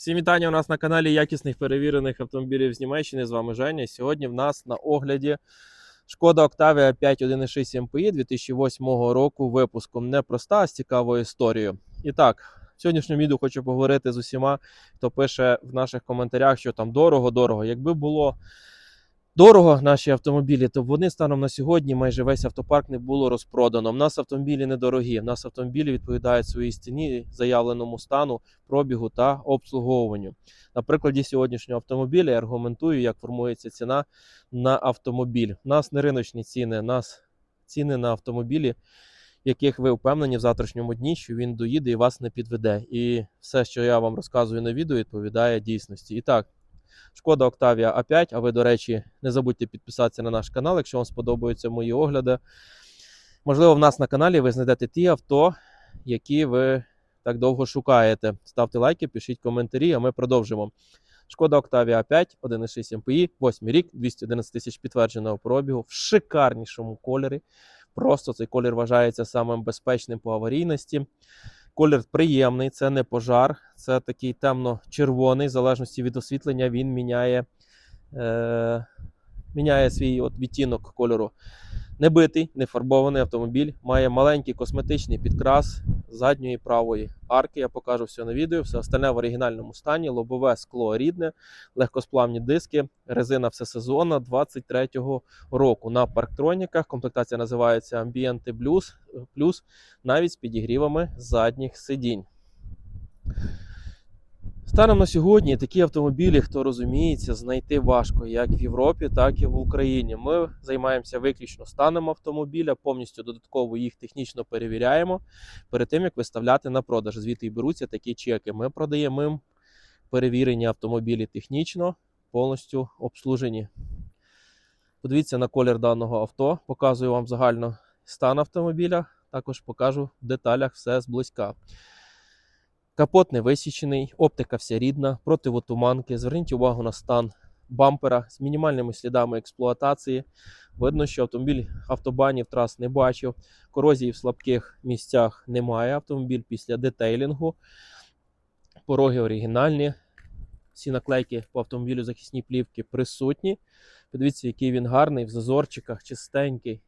Всім вітання у нас на каналі якісних перевірених автомобілів з Німеччини. З вами Женя. Сьогодні в нас на огляді Шкода Octavia 5.1.6 MPI 2008 року випуском. Не проста, а з цікавою історією. І так, в сьогоднішньому відео хочу поговорити з усіма, хто пише в наших коментарях, що там дорого-дорого. Якби було дорого наші автомобілі, то вони станом на сьогодні майже весь автопарк не було розпродано. У нас автомобілі недорогі. У нас автомобілі відповідають своїй ціні, заявленому стану, пробігу та обслуговуванню. На прикладі сьогоднішнього автомобіля я аргументую, як формується ціна на автомобіль. У нас не риночні ціни, у нас ціни на автомобілі, яких ви впевнені в завтрашньому дні, що він доїде і вас не підведе. І все, що я вам розказую на відео, відповідає дійсності. І так, Шкода Octavia A5. А ви, до речі, не забудьте підписатися на наш канал, якщо вам сподобаються мої огляди. Можливо, в нас на каналі ви знайдете ті авто, які ви так довго шукаєте. Ставте лайки, пишіть коментарі, а ми продовжимо. Шкода Octavia A5, 1.6 MPI, 8 рік, 211 тисяч підтвердженого пробігу в шикарнішому кольорі. Просто цей колір вважається самим безпечним по аварійності. Колір приємний, це не пожар, це такий темно-червоний, в залежності від освітлення, він міняє, е, міняє свій от відтінок кольору. Небитий, нефарбований автомобіль, має маленький косметичний підкрас задньої правої арки. Я покажу все на відео. Все остальне в оригінальному стані, лобове скло рідне, легкосплавні диски, резина всесезонна 23-го року. На парктроніках комплектація називається Ambiente Plus, плюс навіть з підігрівами задніх сидінь. Станом на сьогодні такі автомобілі, хто розуміється, знайти важко як в Європі, так і в Україні. Ми займаємося виключно станом автомобіля, повністю додатково їх технічно перевіряємо перед тим, як виставляти на продаж. Звідти і беруться такі чеки. Ми продаємо їм перевірені автомобілі технічно, повністю обслужені. Подивіться на колір даного авто, показую вам загально стан автомобіля, також покажу в деталях все зблизька. Капот не висічений, оптика вся рідна, противотуманки. Зверніть увагу на стан бампера з мінімальними слідами експлуатації. Видно, що автомобіль автобанів трас не бачив. Корозії в слабких місцях немає. Автомобіль після детейлінгу. Пороги оригінальні. Всі наклейки по автомобілю захисні плівки присутні. Подивіться, який він гарний, в зазорчиках, чистенький.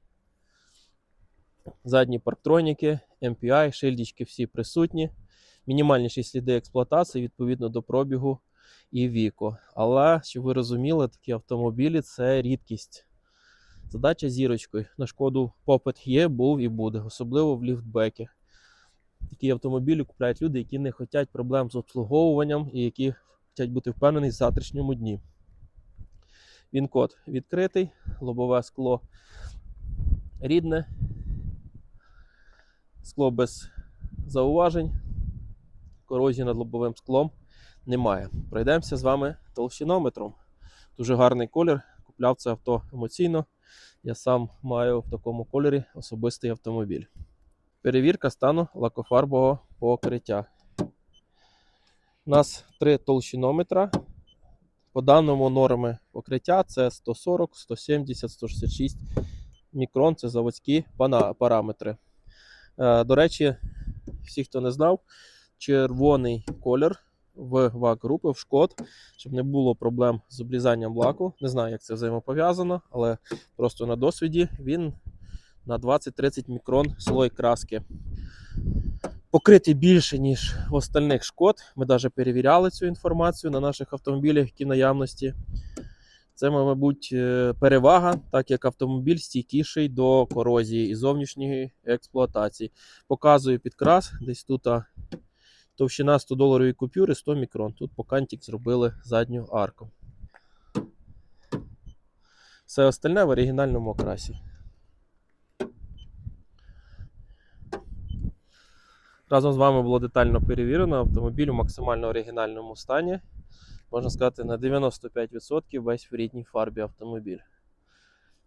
Задні парктроніки, MPI, шильдички всі присутні мінімальніші сліди експлуатації відповідно до пробігу і віку. Але, щоб ви розуміли, такі автомобілі це рідкість. Задача зірочкою. На шкоду попит є, був і буде, особливо в ліфтбекі. Такі автомобілі купляють люди, які не хочуть проблем з обслуговуванням і які хочуть бути впевнені в завтрашньому дні. Він код відкритий, лобове скло рідне, скло без зауважень корозії над лобовим склом немає. Пройдемося з вами толщинометром. Дуже гарний колір. Купляв це авто емоційно. Я сам маю в такому кольорі особистий автомобіль. Перевірка стану лакофарбового покриття. У нас три толщинометра. По даному норми покриття це 140, 170, 166 мікрон. Це заводські параметри. Е, До речі, всі, хто не знав, червоний колір в вак групи в шкод, щоб не було проблем з облізанням лаку. Не знаю, як це взаємопов'язано, але просто на досвіді він на 20-30 мікрон слой краски. Покритий більше, ніж в остальних шкод. Ми навіть перевіряли цю інформацію на наших автомобілях, які наявності. Це, мабуть, е, перевага, так як автомобіль стійкіший до корозії і зовнішньої експлуатації. Показую підкрас, десь тут товщина 100 доларової купюри 100 мікрон. Тут по кантик зробили задню арку. Все остальне в оригінальному окрасі. Разом з вами було детально перевірено автомобіль у максимально оригінальному стані. Можна сказати, на 95% весь в рідній фарбі автомобіль.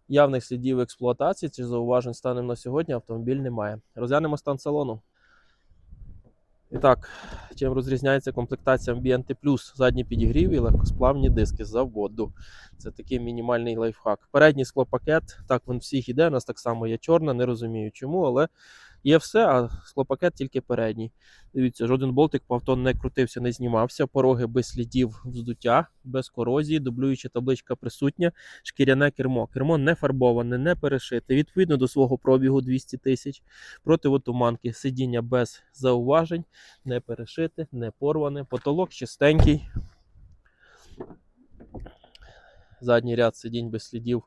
Явних слідів експлуатації чи зауважень станом на сьогодні автомобіль немає. Розглянемо стан салону. І так, чим розрізняється комплектація Ambiente Plus, задні підігрів і легкосплавні диски з заводу. Це такий мінімальний лайфхак. Передній склопакет, так він всіх іде, у нас так само є чорна, не розумію чому, але Є все, а склопакет тільки передній. Дивіться, жоден болтик по авто не крутився, не знімався. Пороги без слідів вздуття, без корозії, дублююча табличка присутня, шкіряне кермо. Кермо не фарбоване, не перешите. Відповідно до свого пробігу 200 тисяч. Противотуманки, сидіння без зауважень, не перешите, не порване. Потолок чистенький. Задній ряд сидінь без слідів,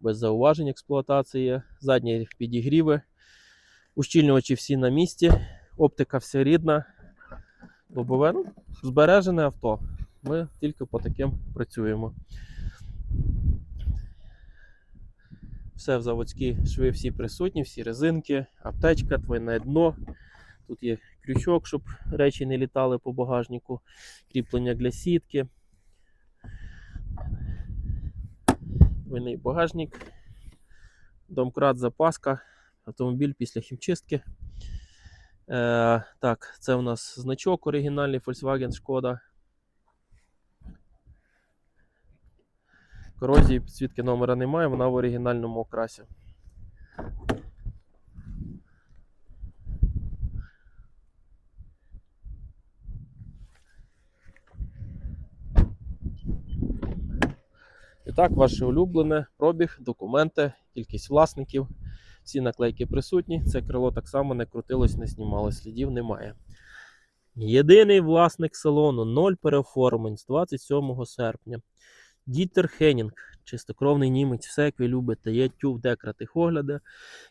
без зауважень експлуатації. Задні підігріви. Ущільнювачі всі на місці. Оптика вся рідна. Лобове, ну, збережене авто. Ми тільки по таким працюємо. Все в заводські шви всі присутні, всі резинки, аптечка, двойне дно. Тут є крючок, щоб речі не літали по багажнику, кріплення для сітки. Двойний багажник, домкрат, запаска, автомобіль після хімчистки. Е, так, це у нас значок оригінальний Volkswagen Шкода. Корозії підсвітки номера немає, вона в оригінальному окрасі. І так, ваше улюблене, пробіг, документи, кількість власників. Всі наклейки присутні. Це крило так само не крутилось, не знімалось, слідів немає. Єдиний власник салону 0 переоформлень з 27 серпня. Дітер Хенінг, чистокровний німець, все як ви любите. Є тюв, декра огляди.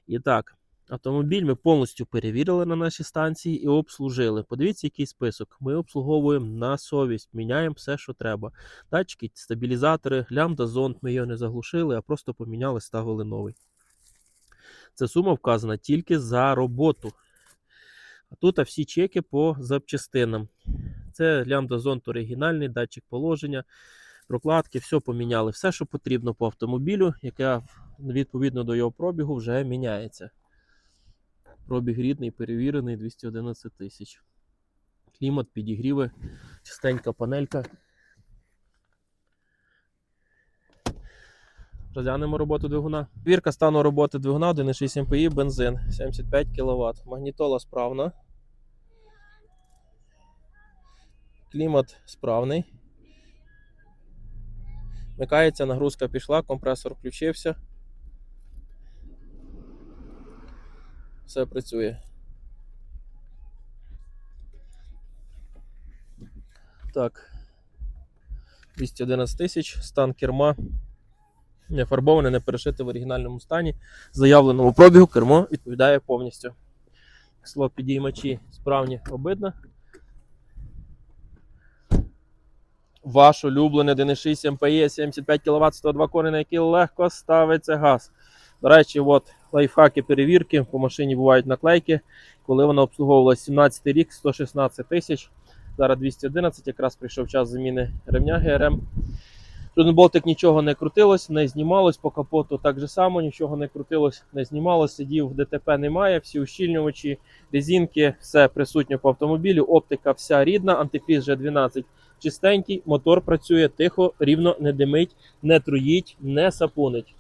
І так, автомобіль ми повністю перевірили на нашій станції і обслужили. Подивіться, який список. Ми обслуговуємо на совість, міняємо все, що треба. Датчики, стабілізатори, лямбда зонд, ми його не заглушили, а просто поміняли, ставили новий. Це сума вказана тільки за роботу. А тут а всі чеки по запчастинам. Це лямбда зонд оригінальний, датчик положення, прокладки, все поміняли. Все, що потрібно по автомобілю, яке відповідно до його пробігу вже міняється. Пробіг рідний, перевірений 211 тисяч. Клімат, підігріви, чистенька панелька. Розглянемо роботу двигуна. Вірка стану роботи двигуна 1,6 МПІ, бензин 75 кВт. Магнітола справна. Клімат справний. Вмикається, нагрузка пішла, компресор включився. Все працює. Так. 211 тисяч, стан керма. Не фарбоване, не перешите в оригінальному стані. Заявленому пробігу кермо відповідає повністю. Слот підіймачі справні обидно. Ваш улюблений 1,6 МПЕ 75 кВт 102 коні, на який легко ставиться газ. До речі, от лайфхаки перевірки. По машині бувають наклейки. Коли вона обслуговувалася 17 рік, 116 тисяч. Зараз 211, якраз прийшов час заміни ремня ГРМ. Жоден болтик нічого не крутилось, не знімалось по капоту так же само, нічого не крутилось, не знімалось, сидів ДТП немає, всі ущільнювачі, резинки, все присутнє по автомобілю, оптика вся рідна, антифріз G12 чистенький, мотор працює тихо, рівно, не димить, не труїть, не сапунить.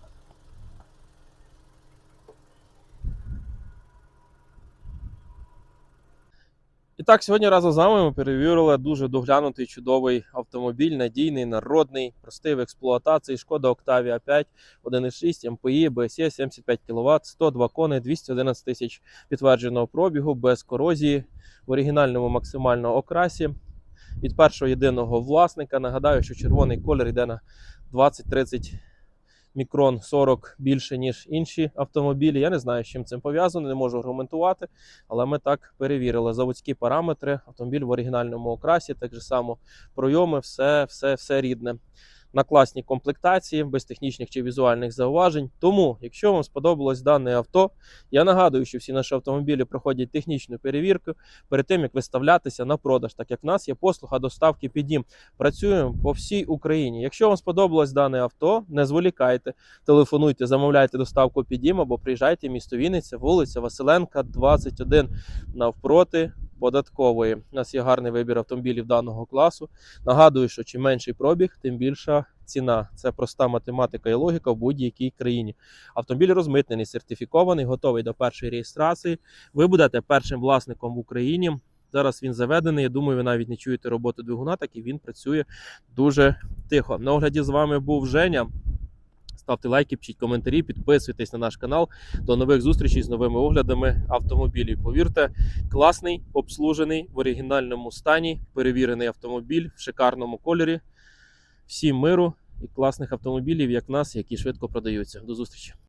Так, сьогодні разом з вами ми перевірили дуже доглянутий чудовий автомобіль, надійний, народний, простий в експлуатації. Шкода Octavia 5, 1,6 МПІ, BSE 75 кВт, 102 кони, 211 тисяч підтвердженого пробігу, без корозії, в оригінальному максимальному окрасі. Від першого єдиного власника. Нагадаю, що червоний колір йде на 20-30 мікрон 40 більше, ніж інші автомобілі. Я не знаю, з чим цим пов'язано, не можу аргументувати, але ми так перевірили. Заводські параметри, автомобіль в оригінальному окрасі, так же само пройоми, все, все, все рідне. На класній комплектації, без технічних чи візуальних зауважень. Тому, якщо вам сподобалось дане авто, я нагадую, що всі наші автомобілі проходять технічну перевірку перед тим, як виставлятися на продаж, так як в нас є послуга доставки під дім. Працюємо по всій Україні. Якщо вам сподобалось дане авто, не зволікайте, телефонуйте, замовляйте доставку під дім або приїжджайте в місто Вінниця, вулиця Василенка, 21 навпроти податкової. У нас є гарний вибір автомобілів даного класу. Нагадую, що чим менший пробіг, тим більша ціна. Це проста математика і логіка в будь-якій країні. Автомобіль розмитнений, сертифікований, готовий до першої реєстрації. Ви будете першим власником в Україні. Зараз він заведений. Я думаю, ви навіть не чуєте роботу двигуна, так і він працює дуже тихо. На огляді з вами був Женя. Ставте лайки, пишіть коментарі, підписуйтесь на наш канал. До нових зустрічей з новими оглядами автомобілів. Повірте, класний, обслужений в оригінальному стані, перевірений автомобіль в шикарному кольорі. Всім миру і класних автомобілів, як нас, які швидко продаються. До зустрічі!